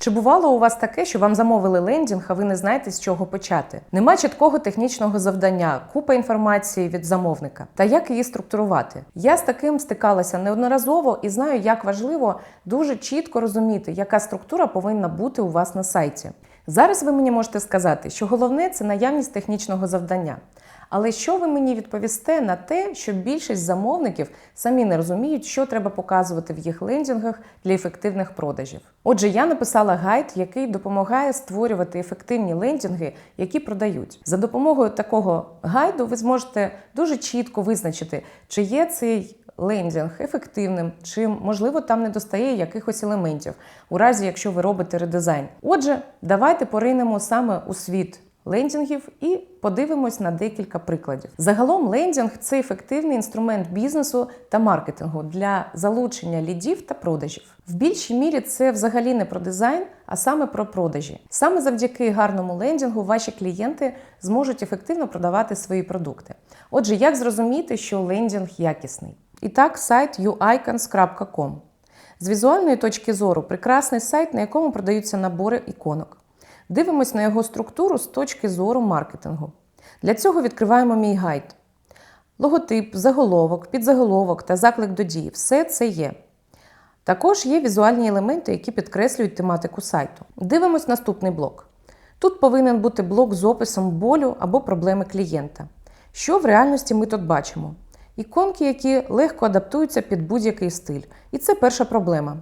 Чи бувало у вас таке, що вам замовили лендінг, а ви не знаєте, з чого почати? Нема чіткого технічного завдання, купа інформації від замовника. Та як її структурувати? Я з таким стикалася неодноразово і знаю, як важливо дуже чітко розуміти, яка структура повинна бути у вас на сайті. Зараз ви мені можете сказати, що головне це наявність технічного завдання. Але що ви мені відповісте на те, що більшість замовників самі не розуміють, що треба показувати в їх лендінгах для ефективних продажів? Отже, я написала гайд, який допомагає створювати ефективні лендінги, які продають. За допомогою такого гайду ви зможете дуже чітко визначити, чи є цей лендінг ефективним, чи можливо там не достає якихось елементів, у разі якщо ви робите редизайн. Отже, давайте поринемо саме у світ лендінгів і подивимось на декілька прикладів. Загалом лендінг це ефективний інструмент бізнесу та маркетингу для залучення лідів та продажів. В більшій мірі це взагалі не про дизайн, а саме про продажі. Саме завдяки гарному лендінгу ваші клієнти зможуть ефективно продавати свої продукти. Отже, як зрозуміти, що лендінг якісний? І так, сайт uicons.com. З візуальної точки зору прекрасний сайт, на якому продаються набори іконок. Дивимось на його структуру з точки зору маркетингу. Для цього відкриваємо мій гайд. Логотип, заголовок, підзаголовок та заклик до дії все це є. Також є візуальні елементи, які підкреслюють тематику сайту. Дивимось наступний блок. Тут повинен бути блок з описом болю або проблеми клієнта. Що в реальності ми тут бачимо? Іконки, які легко адаптуються під будь-який стиль. І це перша проблема.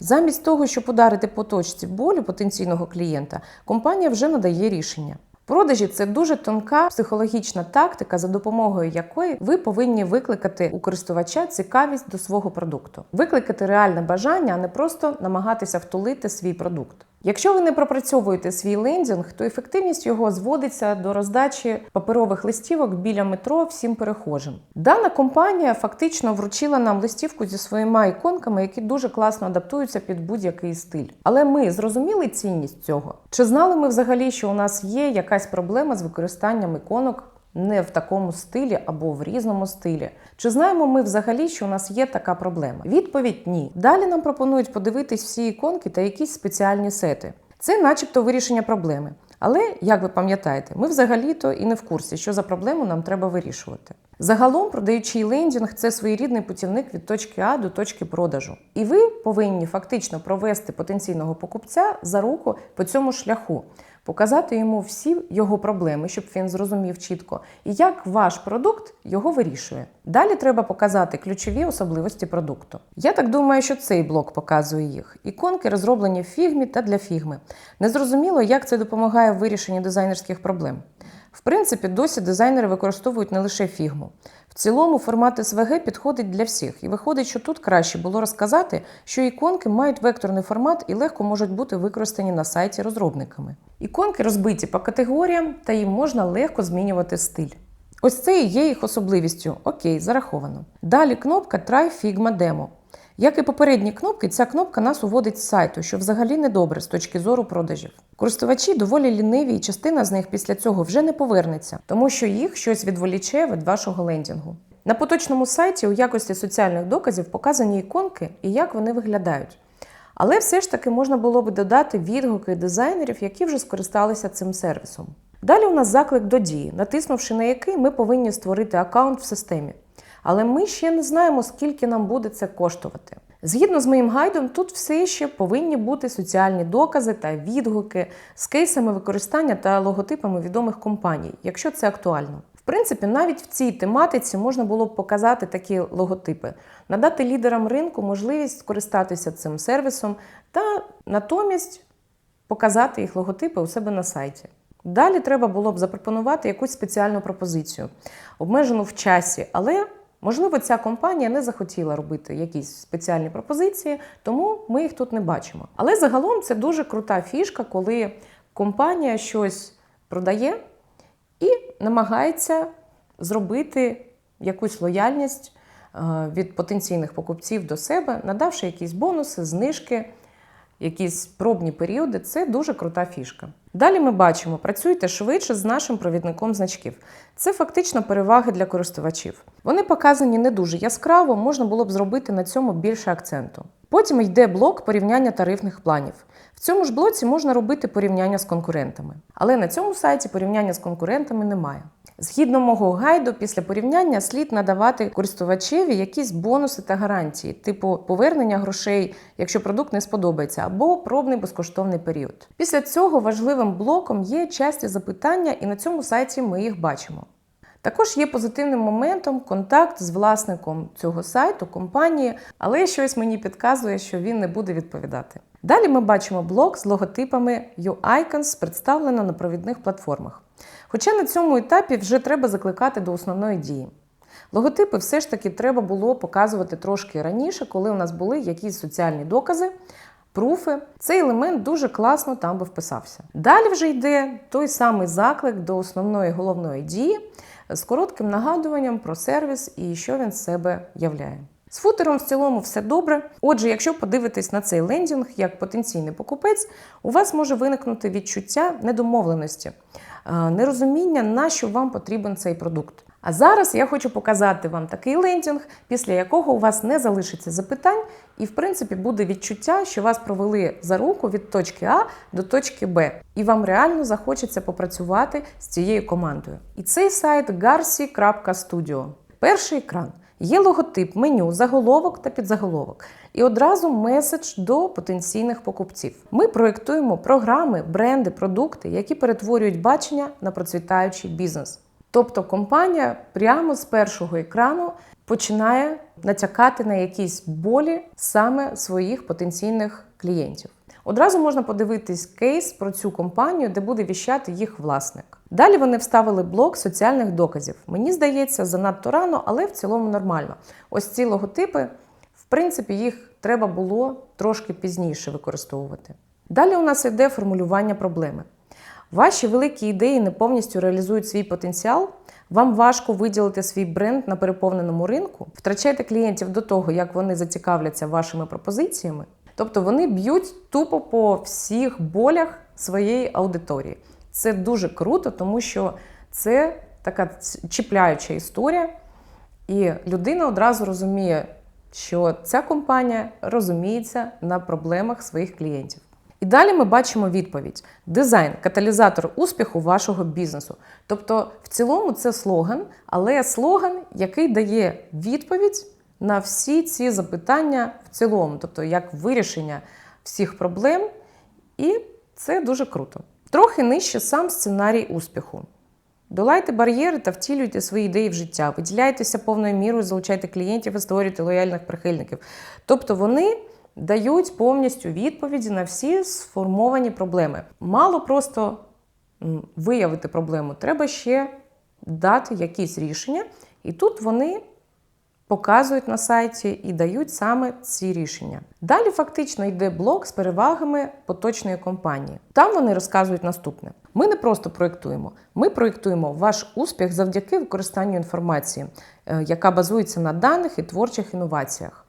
Замість того, щоб ударити по точці болю потенційного клієнта, компанія вже надає рішення. Продажі це дуже тонка психологічна тактика, за допомогою якої ви повинні викликати у користувача цікавість до свого продукту, викликати реальне бажання, а не просто намагатися втулити свій продукт. Якщо ви не пропрацьовуєте свій лендінг, то ефективність його зводиться до роздачі паперових листівок біля метро всім перехожим. Дана компанія фактично вручила нам листівку зі своїми іконками, які дуже класно адаптуються під будь-який стиль. Але ми зрозуміли цінність цього? Чи знали ми взагалі, що у нас є якась проблема з використанням іконок? Не в такому стилі або в різному стилі. Чи знаємо ми взагалі, що у нас є така проблема? Відповідь ні. Далі нам пропонують подивитись всі іконки та якісь спеціальні сети. Це, начебто, вирішення проблеми. Але, як ви пам'ятаєте, ми взагалі-то і не в курсі, що за проблему нам треба вирішувати. Загалом, продаючий лендінг це своєрідний путівник від точки А до точки продажу. І ви повинні фактично провести потенційного покупця за руку по цьому шляху, показати йому всі його проблеми, щоб він зрозумів чітко, і як ваш продукт його вирішує. Далі треба показати ключові особливості продукту. Я так думаю, що цей блок показує їх. Іконки розроблені в фігмі та для фігми. Незрозуміло, як це допомагає в вирішенні дизайнерських проблем. В принципі, досі дизайнери використовують не лише фігму. В цілому формат SVG підходить для всіх, і виходить, що тут краще було розказати, що іконки мають векторний формат і легко можуть бути використані на сайті розробниками. Іконки розбиті по категоріям, та їм можна легко змінювати стиль. Ось це і є їх особливістю. Окей, зараховано. Далі кнопка Try Figma Demo. Як і попередні кнопки, ця кнопка нас уводить з сайту, що взагалі не добре з точки зору продажів. Користувачі доволі ліниві, і частина з них після цього вже не повернеться, тому що їх щось відволіче від вашого лендінгу. На поточному сайті у якості соціальних доказів показані іконки і як вони виглядають. Але все ж таки можна було би додати відгуки дизайнерів, які вже скористалися цим сервісом. Далі у нас заклик до дії, натиснувши на який ми повинні створити аккаунт в системі. Але ми ще не знаємо, скільки нам буде це коштувати. Згідно з моїм гайдом, тут все ще повинні бути соціальні докази та відгуки з кейсами використання та логотипами відомих компаній, якщо це актуально. В принципі, навіть в цій тематиці можна було б показати такі логотипи, надати лідерам ринку можливість скористатися цим сервісом та натомість показати їх логотипи у себе на сайті. Далі треба було б запропонувати якусь спеціальну пропозицію, обмежену в часі, але можливо ця компанія не захотіла робити якісь спеціальні пропозиції, тому ми їх тут не бачимо. Але загалом це дуже крута фішка, коли компанія щось продає і намагається зробити якусь лояльність е, від потенційних покупців до себе, надавши якісь бонуси, знижки якісь пробні періоди, це дуже крута фішка. Далі ми бачимо, працюйте швидше з нашим провідником значків. Це фактично переваги для користувачів. Вони показані не дуже яскраво, можна було б зробити на цьому більше акценту. Потім йде блок порівняння тарифних планів. В цьому ж блоці можна робити порівняння з конкурентами. Але на цьому сайті порівняння з конкурентами немає. Згідно мого гайду, після порівняння слід надавати користувачеві якісь бонуси та гарантії, типу повернення грошей, якщо продукт не сподобається, або пробний безкоштовний період. Після цього важливим блоком є часті запитання, і на цьому сайті ми їх бачимо. Також є позитивним моментом контакт з власником цього сайту, компанії, але щось мені підказує, що він не буде відповідати. Далі ми бачимо блок з логотипами U-Icons, представлено на провідних платформах. Хоча на цьому етапі вже треба закликати до основної дії. Логотипи все ж таки треба було показувати трошки раніше, коли у нас були якісь соціальні докази, пруфи. Цей елемент дуже класно там би вписався. Далі вже йде той самий заклик до основної головної дії з коротким нагадуванням про сервіс і що він з себе являє. З футером в цілому все добре. Отже, якщо подивитись на цей лендінг як потенційний покупець, у вас може виникнути відчуття недомовленості, нерозуміння, на що вам потрібен цей продукт. А зараз я хочу показати вам такий лендінг, після якого у вас не залишиться запитань, і, в принципі, буде відчуття, що вас провели за руку від точки А до точки Б, і вам реально захочеться попрацювати з цією командою. І цей сайт garsi.studio. Перший екран. Є логотип, меню, заголовок та підзаголовок. І одразу меседж до потенційних покупців. Ми проєктуємо програми, бренди, продукти, які перетворюють бачення на процвітаючий бізнес. Тобто компанія прямо з першого екрану починає натякати на якісь болі саме своїх потенційних клієнтів. Одразу можна подивитись кейс про цю компанію, де буде віщати їх власник. Далі вони вставили блок соціальних доказів. Мені здається, занадто рано, але в цілому нормально. Ось ці логотипи, в принципі, їх треба було трошки пізніше використовувати. Далі у нас йде формулювання проблеми. Ваші великі ідеї не повністю реалізують свій потенціал. Вам важко виділити свій бренд на переповненому ринку, втрачайте клієнтів до того, як вони зацікавляться вашими пропозиціями. Тобто вони б'ють тупо по всіх болях своєї аудиторії. Це дуже круто, тому що це така чіпляюча історія, і людина одразу розуміє, що ця компанія розуміється на проблемах своїх клієнтів. І далі ми бачимо відповідь: дизайн, каталізатор успіху вашого бізнесу. Тобто, в цілому це слоган, але слоган, який дає відповідь на всі ці запитання в цілому, тобто як вирішення всіх проблем, і це дуже круто. Трохи нижче сам сценарій успіху. Долайте бар'єри та втілюйте свої ідеї в життя, виділяйтеся повною мірою, залучайте клієнтів і створюйте лояльних прихильників. Тобто вони дають повністю відповіді на всі сформовані проблеми. Мало просто виявити проблему, треба ще дати якісь рішення, і тут вони показують на сайті і дають саме ці рішення. Далі фактично йде блок з перевагами поточної компанії. Там вони розказують наступне: ми не просто проєктуємо, ми проєктуємо ваш успіх завдяки використанню інформації, е, яка базується на даних і творчих інноваціях.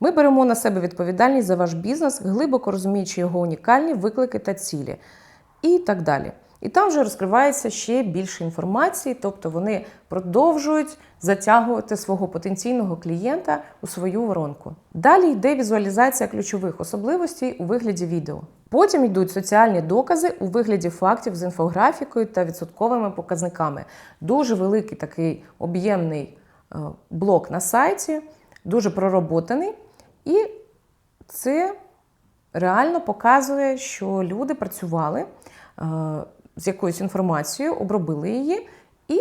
Ми беремо на себе відповідальність за ваш бізнес, глибоко розуміючи його унікальні виклики та цілі, і так далі. І там вже розкривається ще більше інформації, тобто вони продовжують затягувати свого потенційного клієнта у свою воронку. Далі йде візуалізація ключових особливостей у вигляді відео. Потім йдуть соціальні докази у вигляді фактів з інфографікою та відсотковими показниками. Дуже великий такий об'ємний е, блок на сайті, дуже пророботаний. І це реально показує, що люди працювали е, з якоюсь інформацією, обробили її і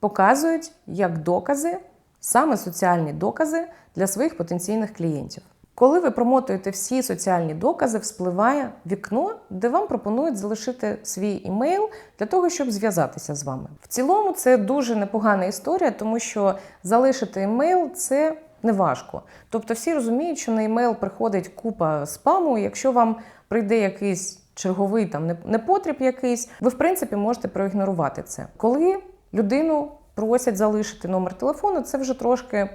показують як докази, саме соціальні докази для своїх потенційних клієнтів. Коли ви промотуєте всі соціальні докази, вспливає вікно, де вам пропонують залишити свій імейл для того, щоб зв'язатися з вами. В цілому це дуже непогана історія, тому що залишити імейл це неважко. Тобто всі розуміють, що на емейл приходить купа спаму. Якщо вам прийде якийсь черговий там непотріб якийсь, ви в принципі можете проігнорувати це. Коли людину просять залишити номер телефону, це вже трошки.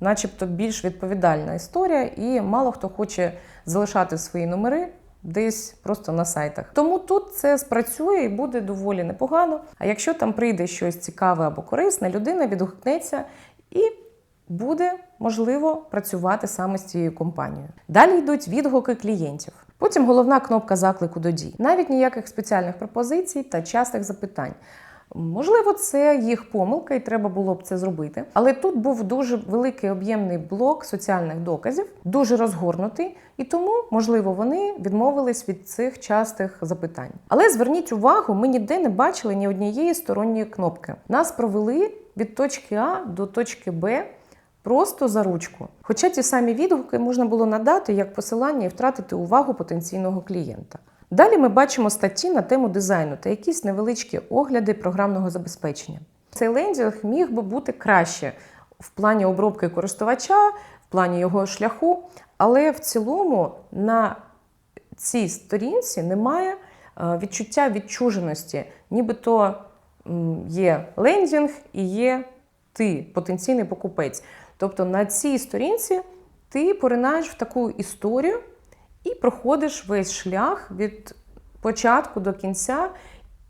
Начебто більш відповідальна історія, і мало хто хоче залишати свої номери десь просто на сайтах. Тому тут це спрацює і буде доволі непогано. А якщо там прийде щось цікаве або корисне, людина відгукнеться і буде можливо працювати саме з цією компанією. Далі йдуть відгуки клієнтів. Потім головна кнопка заклику до дій. Навіть ніяких спеціальних пропозицій та частих запитань. Можливо, це їх помилка, і треба було б це зробити. Але тут був дуже великий об'ємний блок соціальних доказів, дуже розгорнутий, і тому, можливо, вони відмовились від цих частих запитань. Але зверніть увагу, ми ніде не бачили ні однієї сторонньої кнопки. Нас провели від точки А до точки Б. Просто за ручку. Хоча ті самі відгуки можна було надати як посилання і втратити увагу потенційного клієнта. Далі ми бачимо статті на тему дизайну та якісь невеличкі огляди програмного забезпечення. Цей лендінг міг би бути краще в плані обробки користувача, в плані його шляху, але в цілому на цій сторінці немає е, відчуття відчуженості, нібито є лендінг і є ти, потенційний покупець. Тобто на цій сторінці ти поринаєш в таку історію і проходиш весь шлях від початку до кінця,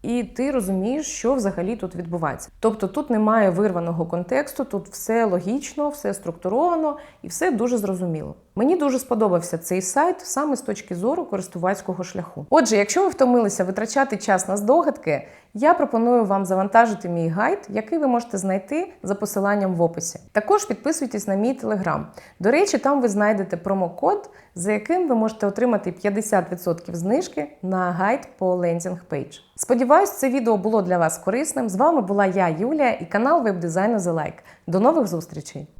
і ти розумієш, що взагалі тут відбувається. Тобто тут немає вирваного контексту, тут все логічно, все структуровано і все дуже зрозуміло. Мені дуже сподобався цей сайт саме з точки зору користувацького шляху. Отже, якщо ви втомилися витрачати час на здогадки, я пропоную вам завантажити мій гайд, який ви можете знайти за посиланням в описі. Також підписуйтесь на мій телеграм. До речі, там ви знайдете промокод, за яким ви можете отримати 50% знижки на гайд по лендінг пейдж. Сподіваюсь, це відео було для вас корисним. З вами була я, Юлія, і канал веб-дизайну The Like. До нових зустрічей!